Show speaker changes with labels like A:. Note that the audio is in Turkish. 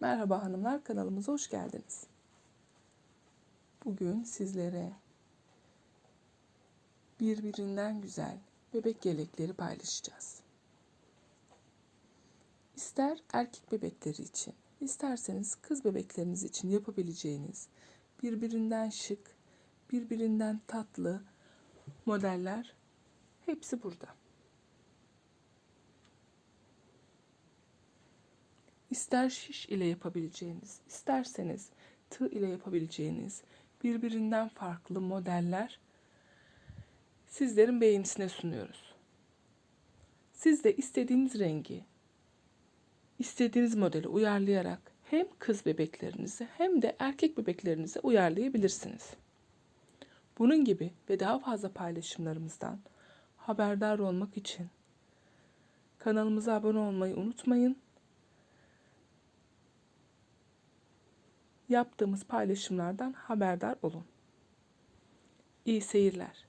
A: Merhaba hanımlar kanalımıza hoş geldiniz. Bugün sizlere birbirinden güzel bebek yelekleri paylaşacağız. İster erkek bebekleri için, isterseniz kız bebekleriniz için yapabileceğiniz birbirinden şık, birbirinden tatlı modeller hepsi burada. İster şiş ile yapabileceğiniz, isterseniz tığ ile yapabileceğiniz birbirinden farklı modeller sizlerin beğenisine sunuyoruz. Siz de istediğiniz rengi, istediğiniz modeli uyarlayarak hem kız bebeklerinizi hem de erkek bebeklerinizi uyarlayabilirsiniz. Bunun gibi ve daha fazla paylaşımlarımızdan haberdar olmak için kanalımıza abone olmayı unutmayın. Yaptığımız paylaşımlardan haberdar olun. İyi seyirler.